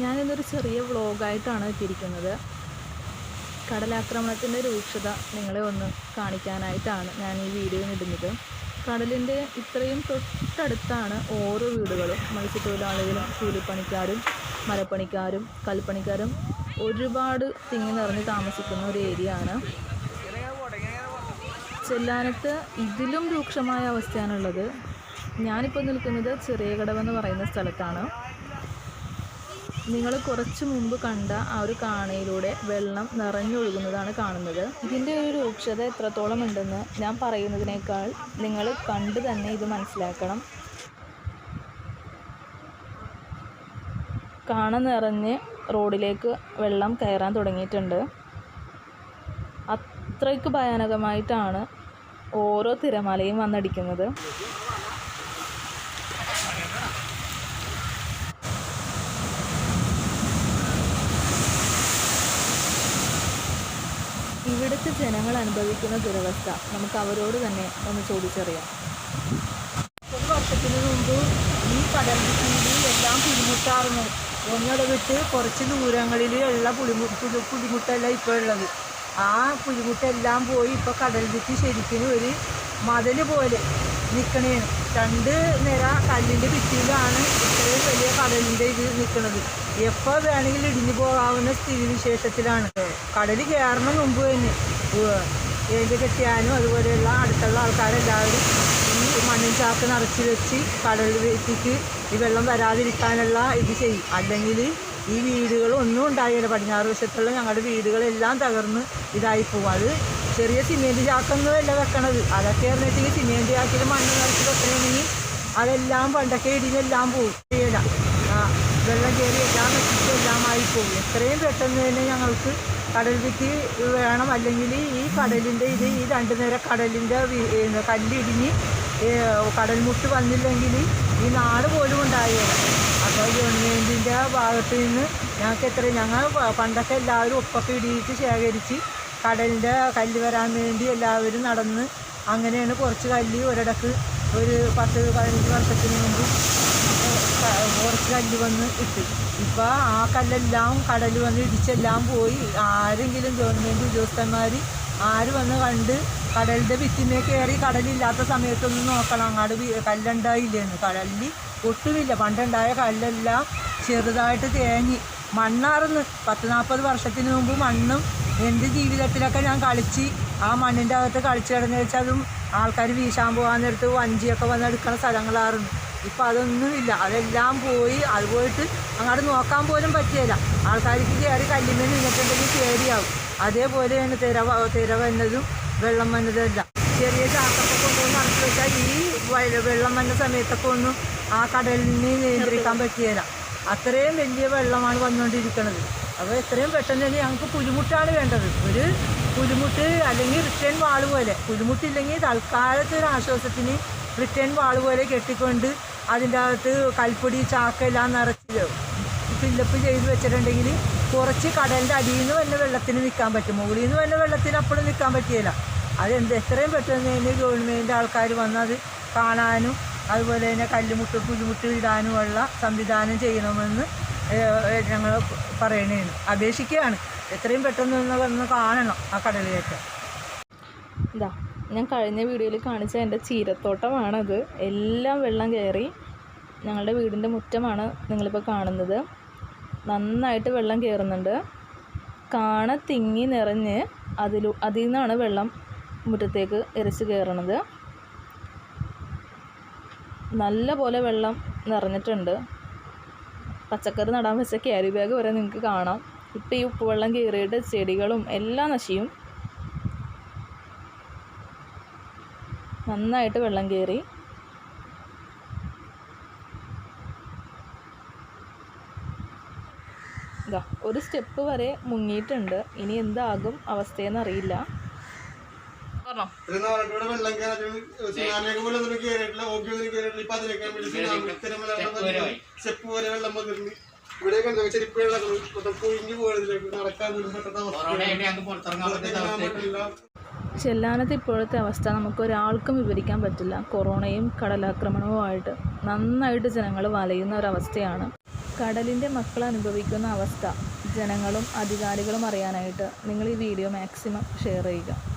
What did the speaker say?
ഞാനിന്നൊരു ചെറിയ വ്ളോഗായിട്ടാണ് എത്തിയിരിക്കുന്നത് കടലാക്രമണത്തിന്റെ രൂക്ഷത നിങ്ങളെ ഒന്ന് കാണിക്കാനായിട്ടാണ് ഞാൻ ഈ വീഡിയോ ഇടുന്നത്. കടലിന്റെ ഇത്രയും തൊട്ടടുത്താണ് ഓരോ വീടുകളും. മത്സ്യത്തൊഴിലാളികളും കൂലിപ്പണിക്കാരും മരപ്പണിക്കാരും കൽപ്പണിക്കാരും ഒരുപാട് തിങ്ങി നിറഞ്ഞ് താമസിക്കുന്ന ഒരു ഏരിയ ആണ് ചെല്ലാനത്ത് ഇതിലും രൂക്ഷമായ അവസ്ഥയാണുള്ളത്. ഞാനിപ്പോൾ നിൽക്കുന്നത് ചെറിയ കടവെന്ന് പറയുന്ന സ്ഥലത്താണ്. നിങ്ങൾ കുറച്ച് മുമ്പ് കണ്ട ആ ഒരു കാണയിലൂടെ വെള്ളം നിറഞ്ഞൊഴുകുന്നതാണ് കാണുന്നത്. ഇതിന്റെ ഒരു രൂക്ഷത എത്രത്തോളം ഉണ്ടെന്ന് ഞാൻ പറയുന്നതിനേക്കാൾ നിങ്ങൾ കണ്ട് തന്നെ ഇത് മനസ്സിലാക്കണം. കാണ നിറഞ്ഞ് റോഡിലേക്ക് വെള്ളം കയറാൻ തുടങ്ങിയിട്ടുണ്ട്. അത്രയ്ക്ക് ഭയാനകമായിട്ടാണ് ഓരോ തിരമാലയും വന്നടിക്കുന്നത്. ഇവിടുത്തെ ജനങ്ങൾ അനുഭവിക്കുന്ന ദുരവസ്ഥ നമുക്ക് അവരോട് തന്നെ ഒന്ന് ചോദിച്ചറിയാം. ഒരു വർഷത്തിന് മുമ്പ് ഈ കടൽ ഭീതി എല്ലാം പിടിമുട്ടാറുന്നു ഒന്നിടവിട്ട് കുറച്ച് ദൂരങ്ങളിൽ ഉള്ള പുളിമു പുളിമുട്ടല്ല ഇപ്പോൾ ഉള്ളത്. ആ പുലിമുട്ടെല്ലാം പോയി ഇപ്പോൾ കടൽ ഭിത്തി ശരിക്കും ഒരു മതിൽ പോലെ. നിൽക്കണേണ് രണ്ട് നിര കല്ലിന്റെ ഭിത്തിയിലാണ് ഇത്രയും വലിയ കടലിന്റെ ഇത് നിൽക്കുന്നത് എപ്പോൾ വേണമെങ്കിലും ഇടിഞ്ഞു പോകാവുന്ന സ്ഥിതി വിശേഷത്തിലാണ് കടൽ കയറണ മുമ്പ് തന്നെ. ഏത് കെട്ടിയാനും അതുപോലെയുള്ള അടുത്തുള്ള ആൾക്കാരെല്ലാവരും ഈ മണ്ണിൻ ചാക്ക് നിറച്ച് വെച്ച് കടൽ ഭിത്തിക്ക് ഈ വെള്ളം വരാതിരിക്കാനുള്ള ഇത് ചെയ്യും. അല്ലെങ്കിൽ ഈ വീടുകളൊന്നും ഉണ്ടായില്ല. പടിഞ്ഞാറ് വശത്തുള്ള ഞങ്ങളുടെ വീടുകളെല്ലാം തകർന്ന് ഇതായി പോകും അത് ചെറിയ സിമെന്റ് ചാക്കൊന്നും അല്ല വെക്കണത്. അതൊക്കെ പറഞ്ഞിട്ടുണ്ടെങ്കിൽ സിമെന്റ് ചാക്കിൽ മണ്ണ് നിറച്ച് വെക്കണമെങ്കിൽ അതെല്ലാം പണ്ടൊക്കെ ഇടിഞ്ഞെല്ലാം പോകും ചെയ്യില്ല ആ വെള്ളം കയറി എല്ലാം നശിച്ച് എല്ലാം ആയിപ്പോകും പോകും എത്രയും പെട്ടെന്ന് തന്നെ ഞങ്ങൾക്ക് കടൽ ഭിത്തി വേണം. അല്ലെങ്കിൽ ഈ കടലിന്റെ ഇത് ഈ രണ്ടു നേരം കടലിന്റെ കല്ലിടിഞ്ഞ് കടൽമുട്ട് വന്നില്ലെങ്കിൽ ഈ നാട് പോലും ഉണ്ടായേനെ. അപ്പോൾ ഗവൺമെന്റിന്റെ ഭാഗത്ത് നിന്ന് ഞങ്ങൾക്ക് എത്ര ഞങ്ങൾ പണ്ടൊക്കെ എല്ലാവരും ഒപ്പൊക്കെ ഇടിയിട്ട് ശേഖരിച്ച് കടലിന്റെ കല്ല് വരാൻ വേണ്ടി എല്ലാവരും നടന്ന് അങ്ങനെയാണ് കുറച്ച് കല്ല് ഒരിടക്ക് ഒരു പത്ത് പതിനഞ്ച് വർഷത്തിന് മുമ്പ് കുറച്ച് കല്ല് വന്ന് ഇട്ട്. ഇപ്പോൾ ആ കല്ലെല്ലാം കടൽ വന്ന് ഇടിച്ചെല്ലാം പോയി. ആരെങ്കിലും ഗവൺമെന്റ് ഉദ്യോഗസ്ഥന്മാർ ആര് വന്ന് കണ്ട് കടലിന്റെ ഭിത്തിമേ കയറി കടലില്ലാത്ത സമയത്തൊന്നും നോക്കണം. അങ്ങാട് കല്ലുണ്ടായില്ലേന്ന്. കടലിൽ ഒട്ടുമില്ല. പണ്ടുണ്ടായ കല്ലെല്ലാം ചെറുതായിട്ട് തേങ്ങി മണ്ണാർന്ന് പത്ത് നാൽപ്പത് വർഷത്തിന് മുമ്പ് മണ്ണും എന്റെ ജീവിതത്തിലൊക്കെ ഞാൻ കളിച്ച് ആ മണ്ണിന്റെ അകത്ത് കളിച്ച് കിടന്ന് വെച്ചാലും ആൾക്കാർ വീശാൻ പോകാൻ നേരത്ത് വഞ്ചിയൊക്കെ വന്ന് എടുക്കുന്ന സ്ഥലങ്ങളാറുണ്ട് ഇപ്പം അതൊന്നുമില്ല അതെല്ലാം പോയി അത് പോയിട്ട് അങ്ങോട്ട് നോക്കാൻ പോലും പറ്റിയല്ല ആൾക്കാർക്ക് കയറി കല്ലിമേൽ നിന്നിട്ടുണ്ടെങ്കിൽ അതേപോലെ തന്നെ തിര തിര വന്നതും വെള്ളം വന്നതെല്ലാം ചെറിയ ചാക്കൊക്കെ കൊണ്ടുവന്ന് നടത്തി വെച്ചാൽ ഈ വെള്ളം വന്ന സമയത്തൊക്കെ ഒന്നും ആ കടലിനെ നിയന്ത്രിക്കാൻ പറ്റിയല്ല അത്രയും വലിയ വെള്ളമാണ് വന്നുകൊണ്ടിരിക്കുന്നത് അപ്പോൾ എത്രയും പെട്ടെന്ന് തന്നെ ഞങ്ങൾക്ക് പുലിമുട്ടാണ് വേണ്ടത്. ഒരു പുലിമുട്ട് അല്ലെങ്കിൽ റിട്ടേൺ വാൾ പോലെ. പുലിമുട്ടില്ലെങ്കിൽ തൽക്കാലത്ത് ഒരു ആശ്വാസത്തിന് റിട്ടേൺ വാൾ പോലെ കെട്ടിക്കൊണ്ട് അതിന്റെ അകത്ത് കൽപ്പൊടി ചാക്കെല്ലാം നിറച്ച് ഫില്ലപ്പ് ചെയ്ത് വെച്ചിട്ടുണ്ടെങ്കിൽ കുറച്ച് കടലിന്റെ അടിയിൽ നിന്ന് വല്ല വെള്ളത്തിന് നിൽക്കാൻ പറ്റും. മുകളിൽ നിന്ന് വല്ല വെള്ളത്തിന് അപ്പോഴും നിൽക്കാൻ പറ്റിയില്ല അതെന്ത് എത്രയും പെട്ടെന്ന് തന്നെ ഗവൺമെന്റ് ആൾക്കാർ വന്നത് കാണാനും അതുപോലെ തന്നെ കല്ലുമുട്ട് പുലിമുട്ട് ഇടാനുമുള്ള സംവിധാനം ചെയ്യണമെന്ന് ഞങ്ങൾ പറയണേന്. അപേക്ഷിക്കുകയാണ് എത്രയും പെട്ടെന്ന് ഒന്ന് വന്ന് കാണണം ആ കടലിലേക്ക്. ഇതാ ഞാൻ കഴിഞ്ഞ വീഡിയോയിൽ കാണിച്ച എന്റെ ചീരത്തോട്ടമാണത്. എല്ലാം വെള്ളം കയറി ഞങ്ങളുടെ വീടിന്റെ മുറ്റമാണ് നിങ്ങളിപ്പോൾ കാണുന്നത്. നന്നായിട്ട് വെള്ളം കയറുന്നുണ്ട്. കാണ തിങ്ങി നിറഞ്ഞ് അതിൽ അതിൽ നിന്നാണ് വെള്ളം മുറ്റത്തേക്ക് എരച്ച് കയറണത്. നല്ല പോലെ വെള്ളം നിറഞ്ഞിട്ടുണ്ട്. പച്ചക്കറി നടാൻ വെച്ച ക്യാരി ബാഗ് വരെ നിങ്ങൾക്ക് കാണാം. ഇപ്പം ഈ ഉപ്പുവെള്ളം കയറിയിട്ട് ചെടികളും എല്ലാം നശിയും. നന്നായിട്ട് വെള്ളം കയറി ഒരു സ്റ്റെപ്പ് വരെ മുങ്ങിയിട്ടുണ്ട്. ഇനി എന്താകും അവസ്ഥയെന്ന് അറിയില്ല. സ്റ്റെപ്പ് പോലെ വെള്ളം ചെരുപ്പ് പൊഴിഞ്ഞു പോയതിലേക്ക് നടക്കാൻ പറ്റില്ല. ചെല്ലാനത്ത് ഇപ്പോഴത്തെ അവസ്ഥ നമുക്ക് ഒരാൾക്കും വിവരിക്കാൻ പറ്റില്ല. കൊറോണയും കടലാക്രമണവുമായിട്ട് നന്നായിട്ട് ജനങ്ങൾ വലയുന്ന ഒരവസ്ഥയാണ്. കടലിന്റെ മക്കൾ അനുഭവിക്കുന്ന അവസ്ഥ. ജനങ്ങളും അധികാരികളും അറിയാനായിട്ട് നിങ്ങൾ ഈ വീഡിയോ മാക്സിമം ഷെയർ ചെയ്യുക.